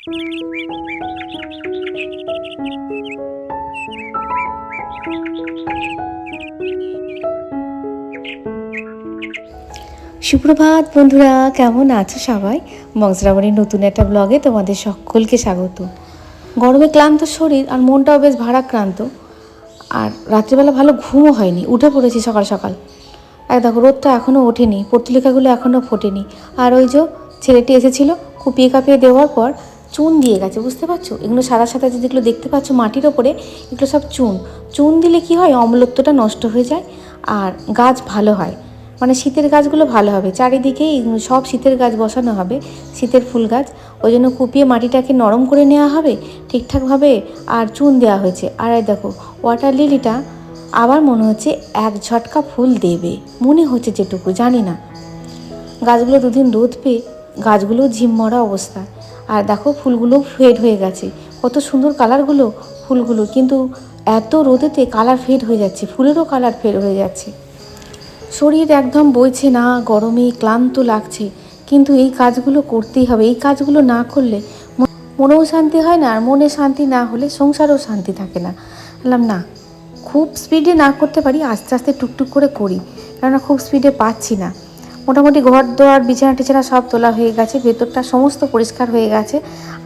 সুপ্রভাত বন্ধুরা, কেমন আছো সবাই? বংশরাবণীর নতুন একটা ব্লগে তোমাদের সকলকে স্বাগত। গরমে ক্লান্ত শরীর আর মনটাও বেশ ভারাক্রান্ত। আর রাত্রিবেলা ভালো ঘুমও হয়নি, উঠে পড়েছি সকাল সকাল। এক দেখো, রোদটা এখনও ওঠেনি, পত্রিকাগুলো এখনও ফোটেনি। আর ওই যে ছেলেটি এসেছিল কুপিয়ে কাপিয়ে দেওয়ার পর চুন দিয়ে গেছে, বুঝতে পারছ? এগুলো সাদা সাদা যেগুলো দেখতে পাচ্ছ মাটির ওপরে, এগুলো সব চুন। চুন দিলে কি হয়? অম্লত্বটা নষ্ট হয়ে যায় আর গাছ ভালো হয়। মানে শীতের গাছগুলো ভালো হবে। চারিদিকে সব শীতের গাছ বসানো হবে, শীতের ফুল গাছ। ওই জন্য কুপিয়ে মাটিটাকে নরম করে নেওয়া হবে, ঠিকঠাকভাবে আর চুন দেওয়া হয়েছে। আর দেখো ওয়াটার লিলিটা আবার মনে হচ্ছে এক ঝটকা ফুল দেবে। মনে হচ্ছে যেটুকু, জানি না। গাছগুলো দুদিন রোদ পেয়ে গাছগুলো ঝিম মরা অবস্থা। আর দেখো ফুলগুলো ফেড হয়ে গেছে। কত সুন্দর কালারগুলো ফুলগুলো, কিন্তু এত রোদেতে কালার ফেড হয়ে যাচ্ছে, ফুলেরও কালার ফেড হয়ে যাচ্ছে। শরীর একদম বইছে না, গরমে ক্লান্ত লাগছে, কিন্তু এই কাজগুলো করতেই হবে। এই কাজগুলো না করলে মনেও শান্তি হয় না, আর মনে শান্তি না হলে সংসারেও শান্তি থাকে না। বললাম, না, খুব স্পিডে না করতে পারি, আস্তে আস্তে টুকটুক করে করি, কেননা খুব স্পিডে পাচ্ছি না। মোটামুটি ঘর দোয়ার, বিছানা টিছানা সব তোলা হয়ে গেছে, ভেতরটা সমস্ত পরিষ্কার হয়ে গেছে,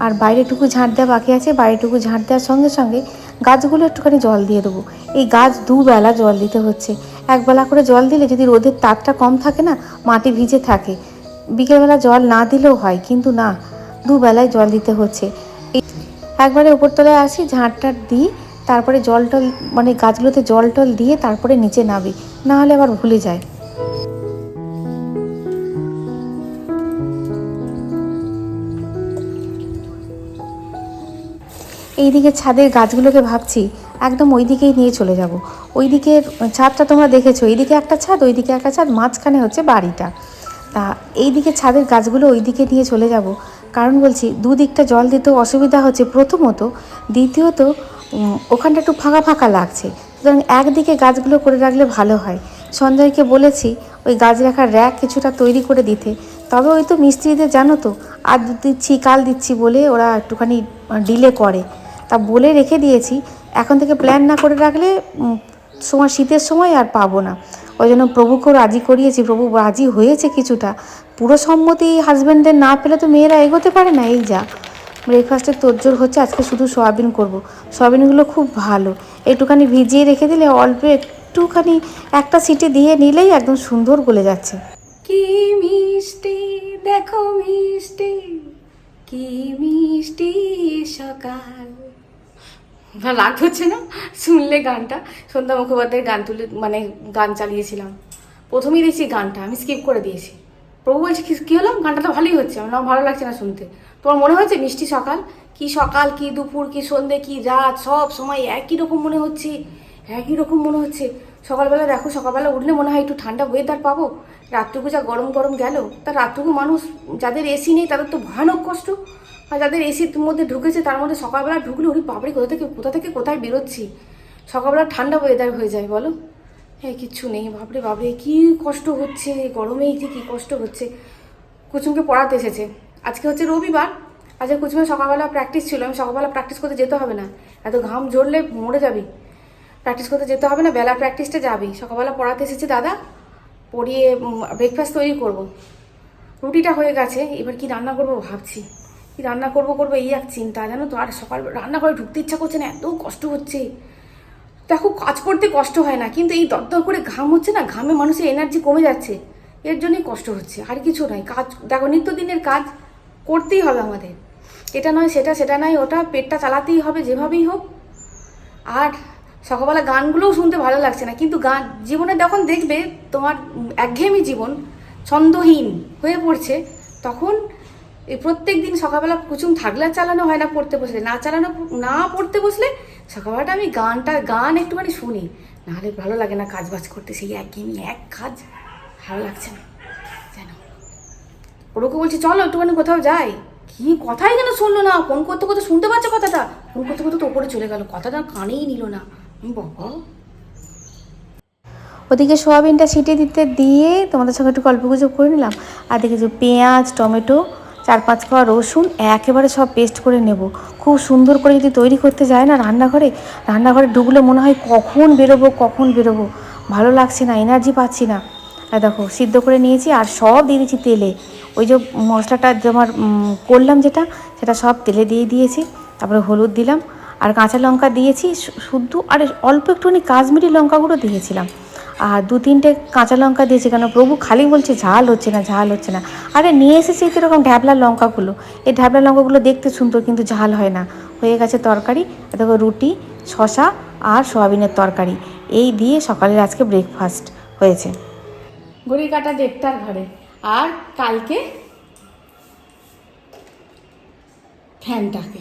আর বাইরেটুকু ঝাঁট দেওয়া বাকি আছে, বাইরেটুকু ঝাঁট দেওয়ার সঙ্গে সঙ্গে গাছগুলো একটুখানি জল দিয়ে দেবো। এই গাছ দুবেলা জল দিতে হচ্ছে। একবেলা করে জল দিলে যদি রোদের তাপটা কম থাকে না, মাটি ভিজে থাকে। বিকেলবেলা জল না দিলেও হয়, কিন্তু না, দুবেলায় জল দিতে হচ্ছে। একবারে উপরতলায় আসি ঝাঁটটার দিই, তারপরে জল টল মানে গাছগুলোতে জল টল দিয়ে তারপরে নিচে নাবি না হলে আবার ভুলে যায়। এইদিকে ছাদের গাছগুলোকে ভাবছি, একদম ওই দিকেই নিয়ে চলে যাব। ওই দিকের ছাদটা তোমরা দেখেছ, এইদিকে একটা ছাদ, ওইদিকে একটা ছাদ, মাঝখানে হচ্ছে বাড়িটা। তা এইদিকে ছাদের গাছগুলো ওই দিকে নিয়ে চলে যাব। কারণ বলছি, দুদিকটা জল দিতেও অসুবিধা হচ্ছে প্রথমত। দ্বিতীয়ত ওখানটা একটু ফাঁকা ফাঁকা লাগছে। সুতরাং একদিকে গাছগুলো করে রাখলে ভালো হয়। সঞ্জয়কে বলেছি, ওই গাছ রাখার র্যাক কিছুটা তৈরি করে দিতে। তবে ওই তো মিস্ত্রিদের জানো তো আজ দিচ্ছি, কাল দিচ্ছি বলে ওরা একটুখানি ডিলে করে। তা বলে রেখে দিয়েছি। এখন থেকে প্ল্যান না করে রাখলে সময়, শীতের সময় আর পাবো না। ওই জন্য প্রভুকেও রাজি করিয়েছি। প্রভু রাজি হয়েছে কিছুটা। পুরো সম্মতি হাজব্যান্ডের না পেলে তো মেয়েরা এগোতে পারে না, এই যা। ব্রেকফাস্টের তোরজোর হচ্ছে, আজকে শুধু সয়াবিন করব। সয়াবিনগুলো খুব ভালো। একটুখানি ভিজিয়ে রেখে দিলে অল্প একটুখানি একটা সিটে দিয়ে নিলেই একদম সুন্দর গলে যাচ্ছে। কি মিষ্টি, দেখো মিষ্টি। কি মিষ্টি সকাল। ভালো রাগ হচ্ছে না? শুনলে গানটা? সন্ধ্যা মুখোপাধ্যায়ের গান তুলে মানে গান চালিয়েছিলাম। প্রথমেই দিয়েছি গানটা, আমি স্কিপ করে দিয়েছি। প্রভু বলছে, কী হলো? গানটা তো ভালোই হচ্ছে, আমার ভালো লাগছে না শুনতে। তোমার মনে হচ্ছে মিষ্টি সকাল? কি সকাল, কি দুপুর, কি সন্ধে, কি রাত, সব সময় একই রকম মনে হচ্ছে, একই রকম মনে হচ্ছে। সকালবেলা দেখো, সকালবেলা উঠলে মনে হয় একটু ঠান্ডা ওয়েদার পাবো। রাতটুকু যা গরম গরম গেল, তা রাতটুকু মানুষ, যাদের এসি নেই, তাদের তো ভয়ানক কষ্ট। আর যাদের এসির মধ্যে ঢুকেছে, তার মধ্যে সকালবেলা ঢুকলে ওই বাপরে, কোথা থেকে কোথা থেকে, কোথায় বেরোচ্ছি? সকালবেলা ঠান্ডা ওয়েদার হয়ে যায়, বলো? হ্যাঁ কিচ্ছু নেই, বাপরে বাপরে, কি কষ্ট হচ্ছে, গরমেই যে কি কষ্ট হচ্ছে। কুচুমকে পড়াতে এসেছে। আজকে হচ্ছে রবিবার আজকে কুচুমের সকালবেলা প্র্যাকটিস ছিল, আমি সকালবেলা প্র্যাকটিস করতে যেতে হবে না। এত ঘাম ঝরলে মরে যাবি। প্র্যাকটিস করতে যেতে হবে না, বেলা প্র্যাকটিসটা যাবি। সকালবেলা পড়াতে এসেছে দাদা, পড়িয়ে ব্রেকফাস্ট তৈরি করব। রুটিটা হয়ে গেছে, এবার কি রান্না করব ভাবছি। কি রান্না করব করব এই এক চিন্তা, জানো তো? আর সকাল রান্না করে ঢুকতে ইচ্ছা করছে না, এত কষ্ট হচ্ছে। দেখো, কাজ করতে কষ্ট হয় না, কিন্তু এই দরদর করে ঘাম হচ্ছে না, ঘামে মানুষের এনার্জি কমে যাচ্ছে। এর জন্যই কষ্ট হচ্ছে, আর কিছু নয় কাজ, দেখো, নিত্যদিনের কাজ করতেই হবে আমাদের। এটা নয়, সেটা সেটা নয়, ওটা পেটটা চালাতেই হবে, যেভাবেই হোক। আর সকালবেলা গানগুলোও শুনতে ভালো লাগছে না, কিন্তু গান, জীবনে যখন দেখবে তোমার একঘেয়েমি জীবন, ছন্দহীন হয়ে পড়ছে, তখন এই প্রত্যেক দিন সকালবেলা কুচুম থাকলে চালানো হয় না, পড়তে বসলে। না চালানো, না পড়তে বসলে সকালবেলাটা আমি গানটা, গান একটুখানি শুনি। নাহলে ভালো লাগে না কাজ বাজ করতে, সেই একঘেয়েমি এক কাজ। ভালো লাগছে না। যেন। ওরকম বলছি, চলো একটুখানি কোথাও যাই। কি কথাই যেন শুনলো না। ফোন করতে করতে শুনতে পাচ্ছে কথাটা। ফোন করতে করতে তো ওপরে চলে গেল। কথাটা কানেই নিল না। বাবা। ওদিকে সোয়াবিনটা ছিটিয়ে দিতে দিয়ে তোমাদের সঙ্গে একটু গল্প গুজব করে নিলাম। আর দেখি যে পেঁয়াজ, টমেটো চার পাঁচ কোয়া রসুন একেবারে সব পেস্ট করে নেব। খুব সুন্দর করে যদি তৈরি করতে যায় না রান্নাঘরে রান্নাঘরে ঢুকলে মনে হয় কখন বেরোবো কখন বেরোবো। ভালো লাগছে না এনার্জি পাচ্ছি না। আর দেখো সিদ্ধ করে নিয়েছি আর সব দিয়ে দিয়েছি তেলে। ওই যে মশলাটা উম, করলাম যেটা সেটা সব তেলে দিয়ে দিয়েছি। তারপরে হলুদ দিলাম। আর কাঁচা লঙ্কা দিয়েছি শুদ্ধ আর অল্প একটুখানি কাশ্মীরি লঙ্কাগুলো দিয়েছিলাম। আর দু তিনটে কাঁচা লঙ্কা দিয়েছি কেন? প্রভু খালি বলছে ঝাল হচ্ছে না, ঝাল হচ্ছে না। আরে নিয়ে এসেছি এরকম ঢ্যাবলা লঙ্কাগুলো। এই ঢ্যাবলা লঙ্কাগুলো দেখতে সুন্দর কিন্তু ঝাল হয় না। হয়ে গেছে তরকারি দেখো রুটি শশা আর সোয়াবিনের তরকারি। এই দিয়ে সকালের আজকে ব্রেকফাস্ট হয়েছে। ঘড়ি কাটা দেড়টার ঘরে। আর কালকে ফ্যানটাকে।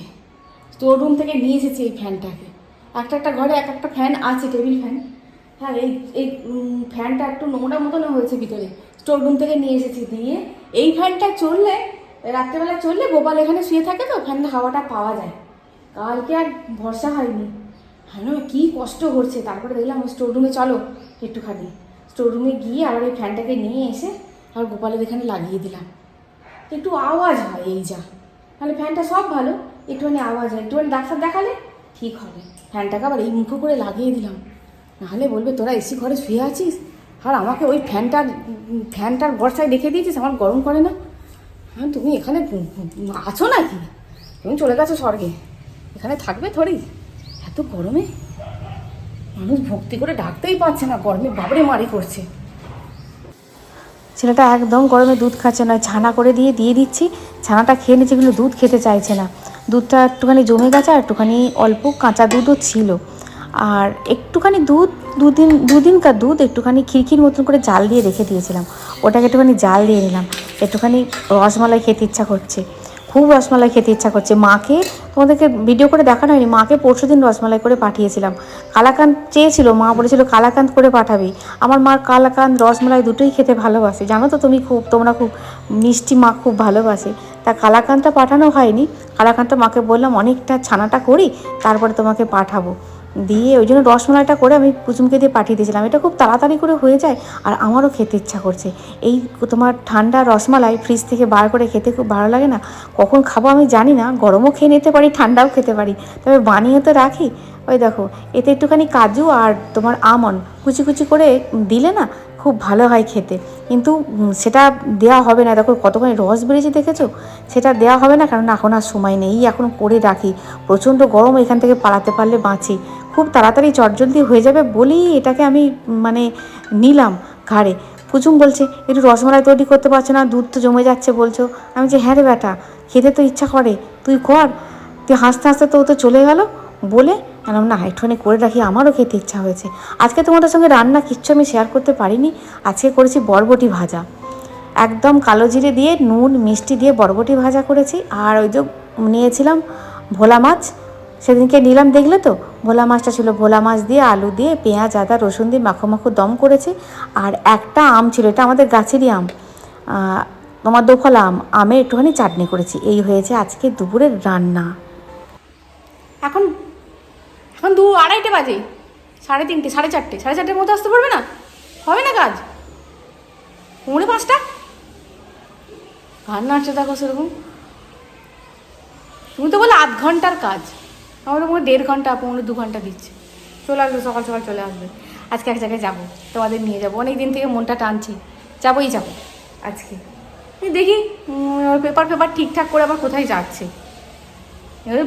স্টোর রুম থেকে নিয়ে এসেছি এই ফ্যানটাকে। একটা একটা ঘরে এক একটা ফ্যান আছে, টেবিল ফ্যান। হ্যাঁ এই এই ফ্যানটা একটু নোংরা মতনও হয়েছে ভিতরে। স্টোর রুম থেকে নিয়ে এসেছি দিয়ে। এই ফ্যানটা চললে, রাত্রেবেলা চললে গোপাল এখানে শুয়ে থাকে তো, ফ্যানের হাওয়াটা পাওয়া যায়। কালকে আর ভরসা হয়নি। হ্যাঁ কি কষ্ট করছে তারপরে দেখলাম স্টোর রুমে চলো একটুখানি। স্টোর রুমে গিয়ে আবার এই ফ্যানটাকে নিয়ে এসে আর গোপালের এখানে লাগিয়ে দিলাম। একটু আওয়াজ হয় এই যা। তাহলে ফ্যানটা সব ভালো। একটুখানি আওয়াজ হয়। একটুখানি ডাক্তার দেখালে ঠিক হবে। ফ্যানটাকে আবার এই মুখো করে লাগিয়ে দিলাম। নাহলে বলবে, তোরা এসি ঘরে শুয়ে আছিস? আর আমাকে ওই ফ্যানটার ফ্যানটার বর্ষায় রেখে দিয়েছিস, আমার গরম করে না? হ্যাঁ তুমি এখানে আছো নাকি? তুমি চলে গেছো স্বর্গে। এখানে থাকবে থরি এত গরমে? মানুষ ভক্তি করে ডাকতেই পারছে না, গরমে বাবরে মারি করছে ছেলেটা একদম গরমে দুধ খাচ্ছে না, ছানা করে দিয়ে দিয়ে দিচ্ছি, ছানাটা খেয়ে নিচ্ছে কিন্তু দুধ খেতে চাইছে না। দুধটা একটুখানি জমে গেছে আর একটুখানি অল্প কাঁচা দুধও ছিল। আর একটুখানি দুধ, দুদিন দুদিনকার দুধ, একটুখানি খিরখির মতন করে জাল দিয়ে রেখে দিয়েছিলাম। ওটাকে একটুখানি জাল দিয়ে নিলাম। একটুখানি রসমালাই খেতে ইচ্ছা করছে। খুব রসমালাই খেতে ইচ্ছা করছে। মাকে তোমাদেরকে ভিডিও করে দেখানো হয়নি। মাকে পরশু দিন রসমালাই করে পাঠিয়েছিলাম। কালাকান্দ চেয়েছিল, মা বলেছিল, কালাকান্দ করে পাঠাবি। আমার মা কালাকান্দ, রসমালাই দুটোই খেতে ভালোবাসে। জানো তো তুমি খুব, তোমরা খুব মিষ্টি মা, খুব ভালোবাসে। তা কালাকান্দটা পাঠানো হয়নি। কালাকান্দটা মাকে বললাম, অনেকটা ছানাটা করি, তারপরে তোমাকে পাঠাবো। দিয়ে ওই জন্য রসমালাইটা করে আমি কুসুমকে দিয়ে পাঠিয়ে দিয়েছিলাম। এটা খুব তাড়াতাড়ি করে হয়ে যায় আর আমারও খেতে ইচ্ছা করছে। এই তোমার ঠান্ডা রসমালাই ফ্রিজ থেকে বার করে খেতে খুব ভালো লাগে না? কখন খাব আমি জানি না, গরমও খেয়ে নিতে পারি, ঠান্ডাও খেতে পারি। তবে বানিয়ে তো রাখি। ওই দেখো, এতে একটুখানি কাজু আর তোমার আমন কুচি কুচি করে দিলে না খুব ভালো হয় খেতে। কিন্তু সেটা দেওয়া হবে না। দেখো কতখানি রস বেরিয়েছে দেখেছ? সেটা দেওয়া হবে না, কারণ এখন আর সময় নেই। এখন করে রাখি। প্রচণ্ড গরম এখান থেকে পালাতে পারলে বাঁচি। খুব তাড়াতাড়ি চটজলদি হয়ে যাবে বলেই এটাকে আমি মানে নিলাম ঘাড়ে। কুচুম বলছে, একটু রসমালাই তৈরি করতে পারছ না? দুধ তো জমে যাচ্ছে, বলছো। আমি যে হ্যাঁ রে বেটা, খেতে তো ইচ্ছা করে। তুই কর। তুই হাসতে হাসতে তো ও তো চলে গেল। বলে আমি না, একটুখানি করে রাখি, আমারও খেতে ইচ্ছা হয়েছে। আজকে তোমাদের সঙ্গে রান্না কিচ্ছু আমি শেয়ার করতে পারিনি। আজকে করেছি বরবটি ভাজা। একদম কালো জিরে দিয়ে, নুন, মিষ্টি দিয়ে বরবটি ভাজা করেছি। আর ওই যে নিয়েছিলাম ভোলা মাছ সেদিনকে নিলাম, দেখলে তো? ভোলা মাছটা ছিল ভোলা মাছ দিয়ে, আলু দিয়ে, পেঁয়াজ, আদা, রসুন দিয়ে মাখো মাখো দম করেছি। আর একটা আম ছিল, এটা আমাদের গাছেরই আম। তোমার দোফলা আম, আমের একটুখানি চাটনি করেছি। এই হয়েছে আজকে দুপুরের রান্না। এখন এখন দু আড়াইটে বাজে। সাড়ে তিনটে, সাড়ে চারটে। সাড়ে চারটের মধ্যে আসতে পারবে না? হবে না কাজ? পৌনে পাঁচটা? ঘান নাচছে দেখো সেরকম? তুমি তো বলে আধ ঘণ্টার কাজ। আমরা তো মনে দেড় ঘণ্টা পৌনে দু ঘণ্টা দিচ্ছে। চলে আসবে, সকাল সকাল চলে আসবে। আজকে এক জায়গায় যাব, তোমাদের নিয়ে যাব। অনেক দিন থেকে মনটা টানছি, যাবোই যাব আজকে। দেখি পেপার পেপার ঠিকঠাক করে আবার কোথায় যাচ্ছে।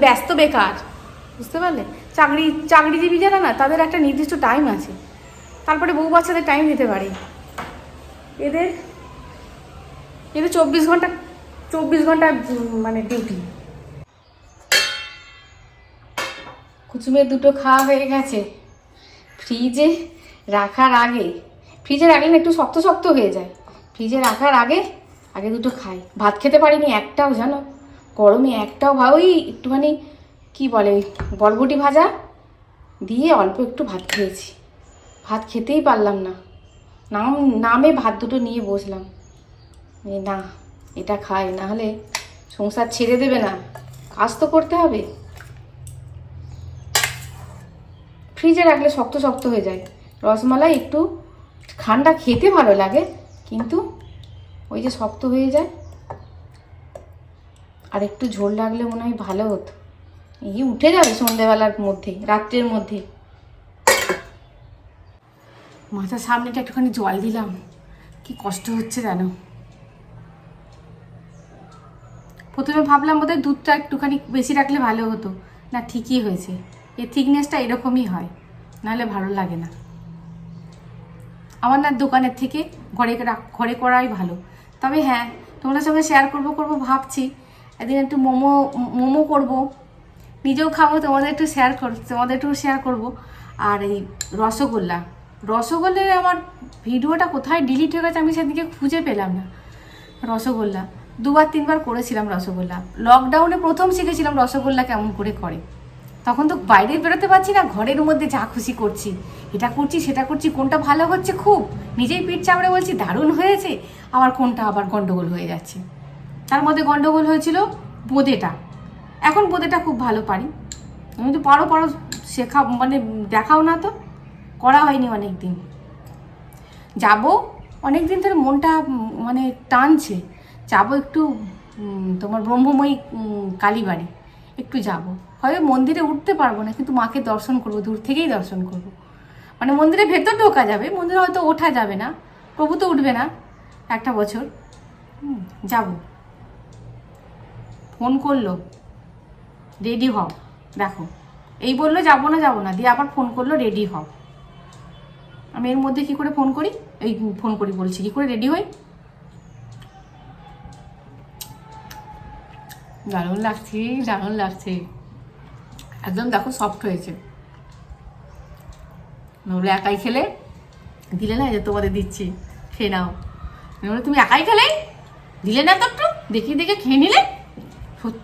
ব্যস্ত বেকার, বুঝতে পারলে? চাকরি, চাকরিজীবী যারা না, তাদের একটা নির্দিষ্ট টাইম আছে। তারপরে বউ বাচ্চাদের টাইম দিতে পারে। এদের এদের চব্বিশ ঘণ্টা চব্বিশ ঘণ্টা মানে ডিউটি কুচুমের দুটো খাওয়া হয়ে গেছে। ফ্রিজে রাখার আগে, ফ্রিজে রাখলে না একটু শক্ত শক্ত হয়ে যায়। ফ্রিজে রাখার আগে আগে দুটো খাই। ভাত খেতে পারিনি একটাও, জানো? গরমে একটাও ভা ওই একটুখানি, কি বলে, বরবটি ভাজা দিয়ে অল্প একটু ভাত খেয়েছি। ভাত খেতেই পারলাম না। নাম, নামে ভাত দুটো নিয়ে বসলাম। না, এটা খাই না হলে সংসার ছেড়ে দেবে না। কাজ তো করতে হবে। ফ্রিজে রাখলে শক্ত শক্ত হয়ে যায়। রসমালাই একটু ঠান্ডা খেতে ভালো লাগে, কিন্তু ওই যে শক্ত হয়ে যায়। আর একটু ঝোল লাগলে মনে হয় ভালো হতো। এই উঠে যাবে সন্ধেবেলার মধ্যে, রাত্রের মধ্যে। মাথার সামনেটা একটুখানি জল দিলাম। কি কষ্ট হচ্ছে জানো প্রথমে ভাবলাম বোধহয় দুধটা একটুখানি বেশি রাখলে ভালো হতো। না, ঠিকই হয়েছে। এর থিকনেসটা এরকমই হয়, নাহলে ভালো লাগে না। আমার না দোকানের থেকে ঘরে ঘরে করাই ভালো। তবে হ্যাঁ তোমাদের সঙ্গে শেয়ার করব করব, ভাবছি। একদিন একটু মোমো মোমো করব। নিজেও খাব, তোমাদের একটু শেয়ার কর, তোমাদের একটু শেয়ার করব। আর এই রসগোল্লা, রসগোল্লার আমার ভিডিওটা কোথায় ডিলিট হয়ে গেছে আমি সেদিকে খুঁজে পেলাম না। রসগোল্লা, দুবার তিনবার করেছিলাম রসগোল্লা। লকডাউনে প্রথম শিখেছিলাম রসগোল্লা কেমন করে করে। তখন তো বাইরে বেরোতে পারছি না, ঘরের মধ্যে যা খুশি করছি। এটা করছি, সেটা করছি, কোনটা ভালো হচ্ছে খুব। নিজেই পিঠ চাপড়ে বলছি, দারুণ হয়েছে। আবার কোনটা আবার গন্ডগোল হয়ে যাচ্ছে। তার মধ্যে গন্ডগোল হয়েছিল বোঁদেটা। এখন বোঁদেটা খুব ভালো পারি। আমি তো পারো পারো, শেখা মানে দেখাও না তো। করা হয়নি অনেক দিন যাব অনেক দিন ধরে মনটা মানে টানছে। যাব একটু তোমার ব্রহ্মময়ী কালীবাড়ি। একটু যাব। হয় মন্দিরে উঠতে পারব না, কিন্তু মাকে দর্শন করব, দূর থেকেই দর্শন করব। মানে মন্দিরের ভেতর ঢোকা যাবে, মন্দিরে হয়তো ওঠা যাবে না, প্রভু তো উঠবে না একটা বছর। যাব। ফোন করল, রেডি হও, দেখো। এই বলল, যাব না যাব না। দিয়ে আবার ফোন করল, রেডি হও। আমি এর মধ্যে কি করে ফোন করি? এই ফোন করি বলছি, কি করে রেডি হই? দারুণ লাগছে দারুণ লাগছে। একদম দেখো সফট হয়েছে। নইলে একাই খেলে? দিলে না যে তোমাদের দিচ্ছি, খেয়ে নাও। নইলে তুমি একাই খেলে? দিলে না তো একটু? দেখি, দেখে খেয়ে নিলে? সত-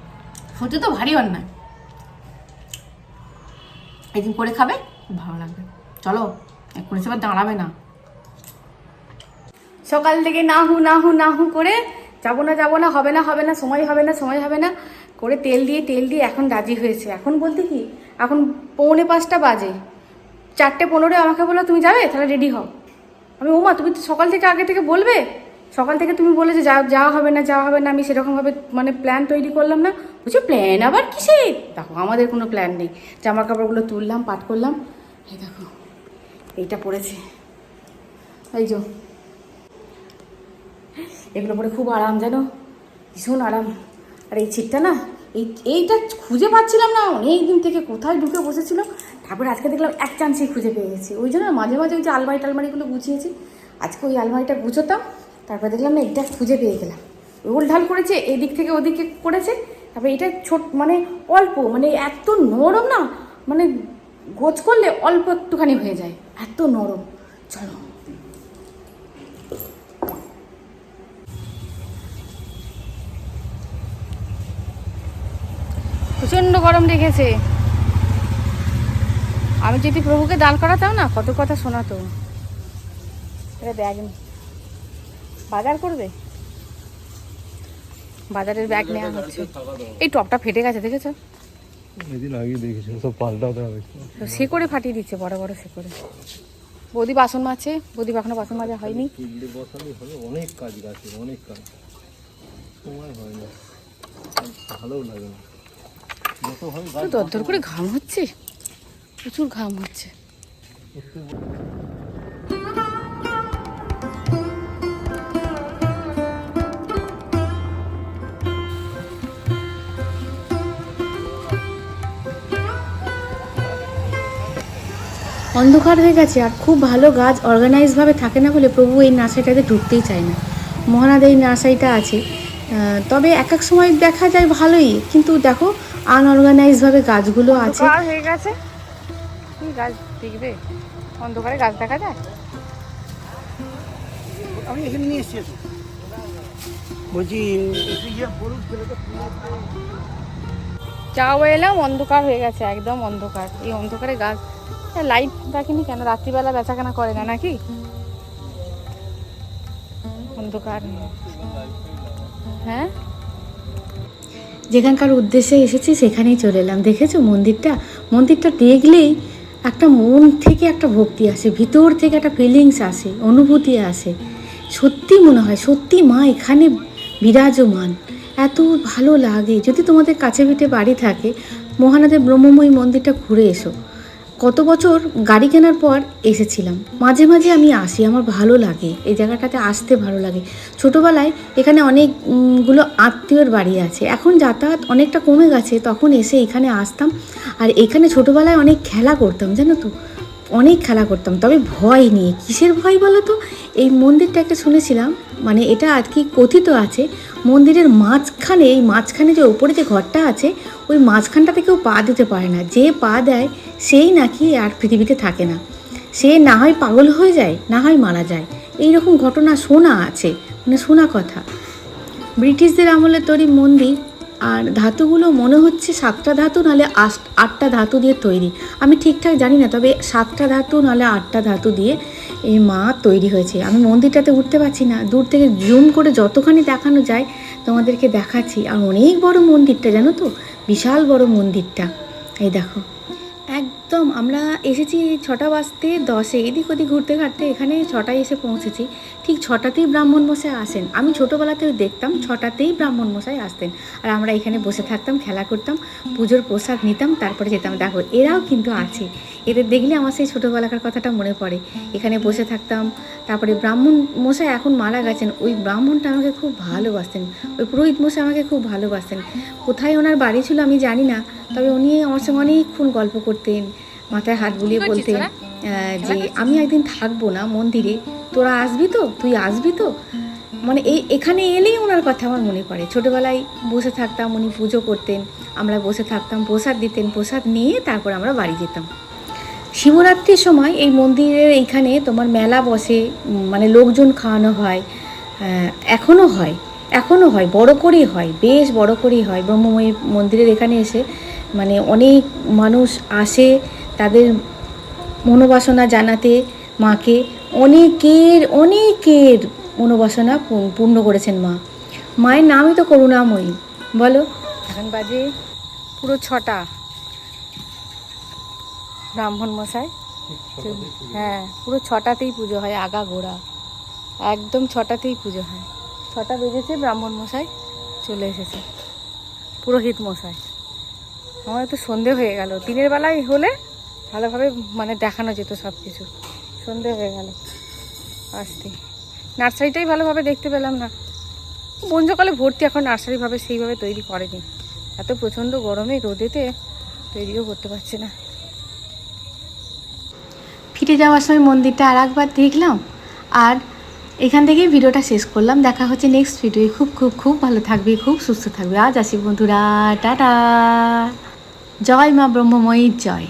সত্যি তো ভারী অন্যায়। একদিন করে খাবে? ভালো লাগবে। চলো, এক্ষুনি সবার দাঁড়াবে না। সকাল থেকে না হু না হু না হু করে যাব না যাব না, হবে না হবে না, সময় হবে না, সময় হবে না। করে তেল দিয়ে তেল দিয়ে এখন রাজি হয়েছে। এখন বলতে কি, এখন পৌনে পাঁচটা বাজে। চারটে পনেরো আমাকে বলল, তুমি যাবে? তাহলে রেডি হও। আমি, ওমা, তুমি সকাল থেকে আগে থেকে বলবে? সকাল থেকে তুমি বলে যে যাওয়া হবে না, যাওয়া হবে না, আমি সেরকমভাবে মানে প্ল্যান তৈরি করলাম না। বুঝছ প্ল্যান আবার কিসে দেখো, আমাদের কোনো প্ল্যান নেই। জামা কাপড়গুলো তুললাম, পাট করলাম। এই দেখো, এইটা পড়েছে। এই যো, এগুলো পরে খুব আরাম, জানো? ভীষণ আরাম। আর এই ছিটটা না, এই, এইটা খুঁজে পাচ্ছিলাম না অনেক দিন থেকে কোথায় ঢুকে বসেছিল। তারপরে আজকে দেখলাম এক চান্সেই খুঁজে পেয়ে গেছি। ওই জন্য মাঝে মাঝে ওই যে আলমারি টালমারিগুলো গুছিয়েছি। আজকে ওই আলমারিটা গুছোতাম, তারপরে দেখলাম না এটা খুঁজে পেয়ে গেলাম। রোল ঢাল করেছে, এদিক থেকে ওদিকে করেছে। তারপরে এটা ছোট মানে অল্প মানে এত নরম না মানে গোছ করলে অল্প একটুখানি হয়ে যায়। এত নরম। চলো। প্রচণ্ড গরম রেখেছে। আমি যদি প্রভুকে দান করাতাম না কত কথা শোনাতো। এটা ব্যাগ বাজার করবে? বাজারের ব্যাগ নেওয়া হচ্ছে। এই টপটা ফেটে গেছে দেখেছ? এদিন আগে দেখেছি সব পাল্টাতে হবে। সে করে ফাটিয়ে দিচ্ছে বড় বড় সে করে। বৌদি বাসন মাজছে বৌদি এখনও বাসন মাজা হয়নি। অনেক কাজ গাছে অনেক কাজ। সময় হয় না ভালোও লাগে না। দরদর করে ঘাম হচ্ছে? প্রচুর ঘাম হচ্ছে। অন্ধকার হয়ে গেছে আর খুব ভালো গাছ অর্গানাইজভাবে থাকে না বলে প্রভু এই নার্সারিটাতে ঢুকতেই চায় না। মহানাদ এই নার্সারিটা আছে। তবে এক এক সময় দেখা যায় ভালোই, কিন্তু দেখো আনঅর্গানাইজভাবে গাছগুলো আছে। হয়ে গেছে। কি গাছ দেখবে? অন্ধকারে গাছ দেখা যায়? আমি এখানে নিয়ে এসেছি। বলছি ইয়ে যাও এলাম অন্ধকার হয়ে গেছে একদম অন্ধকার। এই অন্ধকারে গাছ। লাইট রাখিনি কেন? রাত্রিবেলা বেচা কেনা করে না নাকি? অন্ধকার হ্যাঁ? যেখানকার উদ্দেশ্যে এসেছি, সেখানেই চলে এলাম। দেখেছ মন্দিরটা? মন্দিরটা দেখলেই একটা মন থেকে একটা ভক্তি আসে, ভিতর থেকে একটা ফিলিংস আসে, অনুভূতি আসে। সত্যি মনে হয়, সত্যি মা এখানে বিরাজমান। এত ভালো লাগে। যদি তোমাদের কাছে পিঠে বাড়ি থাকে মহানাদের ব্রহ্মময়ী মন্দিরটা ঘুরে এসো। কত বছর গাড়ি কেনার পর এসেছিলাম। মাঝে মাঝে আমি আসি, আমার ভালো লাগে। এই জায়গাটাতে আসতে ভালো লাগে। ছোটোবেলায় এখানে অনেকগুলো আত্মীয়র বাড়ি আছে। এখন যাতায়াত অনেকটা কমে গেছে। তখন এসে এখানে আসতাম। আর এখানে ছোটোবেলায় অনেক খেলা করতাম, জানো তো? অনেক খেলা করতাম, তবে ভয় নিয়ে কিসের ভয় বলো তো? এই মন্দিরটাকে শুনেছিলাম মানে এটা আর কি কথিত আছে, মন্দিরের মাঝখানে, এই মাঝখানে যে ওপরে যে ঘরটা আছে, ওই মাঝখানটাতে কেউ পা দিতে পারে না। যে পা দেয়, সেই নাকি আর পৃথিবীতে থাকে না। সে না হয় পাগল হয়ে যায়, না হয় মারা যায়। এই রকম ঘটনা শোনা আছে মানে শোনা কথা। ব্রিটিশদের আমলে তৈরি মন্দির আর ধাতুগুলো মনে হচ্ছে সাতটা ধাতু নাহলে আট, আটটা ধাতু দিয়ে তৈরি। আমি ঠিকঠাক জানি না, তবে সাতটা ধাতু নাহলে আটটা ধাতু দিয়ে এই মা তৈরি হয়েছে। আমি মন্দিরটাতে উঠতে পারছি না। দূর থেকে জুম করে যতখানি দেখানো যায়, তোমাদেরকে দেখাচ্ছি। আর অনেক বড় মন্দিরটা, জানো তো? বিশাল বড় মন্দিরটা। এই দেখো। একদম, আমরা এসেছি ছটা বাজতে দশে, এদিক ওদিক ঘুরতে ঘাটতে, এখানে ছটায় এসে পৌঁছেছি। ঠিক ছটাতেই ব্রাহ্মণ মশাই আসেন। আমি ছোটোবেলাতেও দেখতাম ছটাতেই ব্রাহ্মণ মশাই আসতেন। আর আমরা এখানে বসে থাকতাম, খেলা করতাম, পুজোর প্রসাদ নিতাম, তারপরে যেতাম। দেখো, এরাও কিন্তু আছে। এদের দেখলে আমার সেই ছোটোবেলাকার কথাটা মনে পড়ে। এখানে বসে থাকতাম, তারপরে ব্রাহ্মণ মশাই এখন মারা গেছেন। ওই ব্রাহ্মণটা আমাকে খুব ভালোবাসতেন। ওই পুরোহিত মশাই আমাকে খুব ভালোবাসতেন। কোথায় ওনার বাড়ি ছিল আমি জানি না। তবে উনি আমার সঙ্গে অনেকক্ষণ গল্প করতেন মাথায় হাত বুলিয়ে বলতেন যে আমি একদিন থাকব না মন্দিরে তোরা আসবি তো? তুই আসবি তো? মানে এই এখানে এলেই ওনার কথা আমার মনে পড়ে। ছোটোবেলায় বসে থাকতাম উনি পুজো করতেন আমরা বসে থাকতাম প্রসাদ দিতেন প্রসাদ নিয়ে তারপর আমরা বাড়ি যেতাম। শিবরাত্রির সময় এই মন্দিরের এইখানে তোমার মেলা বসে মানে লোকজন খাওয়ানো হয় এখনও হয় এখনও হয় বড় করেই হয় বেশ বড় করেই হয়। ব্রহ্মময়ী মন্দিরের এখানে এসে মানে অনেক মানুষ আসে তাদের মনোবাসনা জানাতে মাকে। অনেকের অনেকের মনোবাসনা পূর্ণ করেছেন মা। মায়ের নামই তো করুণাময়ী। বলো। এখন বাজে পুরো ছটা। ব্রাহ্মণ মশাই। হ্যাঁ পুরো ছটাতেই পুজো হয় আগা গোড়া একদম ছটাতেই পুজো হয়। ছটা বেজেছে, ব্রাহ্মণ মশাই চলে এসেছে। পুরোহিত মশাই। আমার তো সন্ধে হয়ে গেল। দিনের বেলায় হলে ভালোভাবে মানে দেখানো যেত সব কিছু সন্ধে হয়ে গেল। আসতে। নার্সারিটাই ভালোভাবে দেখতে পেলাম না। বন সকালে ভর্তি এখন নার্সারিভাবে সেইভাবে তৈরি করেনি। এত প্রচণ্ড গরমে রোদেতে তৈরিও করতে পারছে না। ফিরে যাওয়ার সময় মন্দিরটা আর একবার দেখলাম। আর এখান থেকেই ভিডিওটা শেষ করলাম। দেখা হচ্ছে নেক্সট ভিডিওয়ে খুব খুব খুব ভালো থাকবে, খুব সুস্থ থাকবে। আজ আসি বন্ধুরা। টাটা। জয় মা ব্রহ্মময়ীর জয়।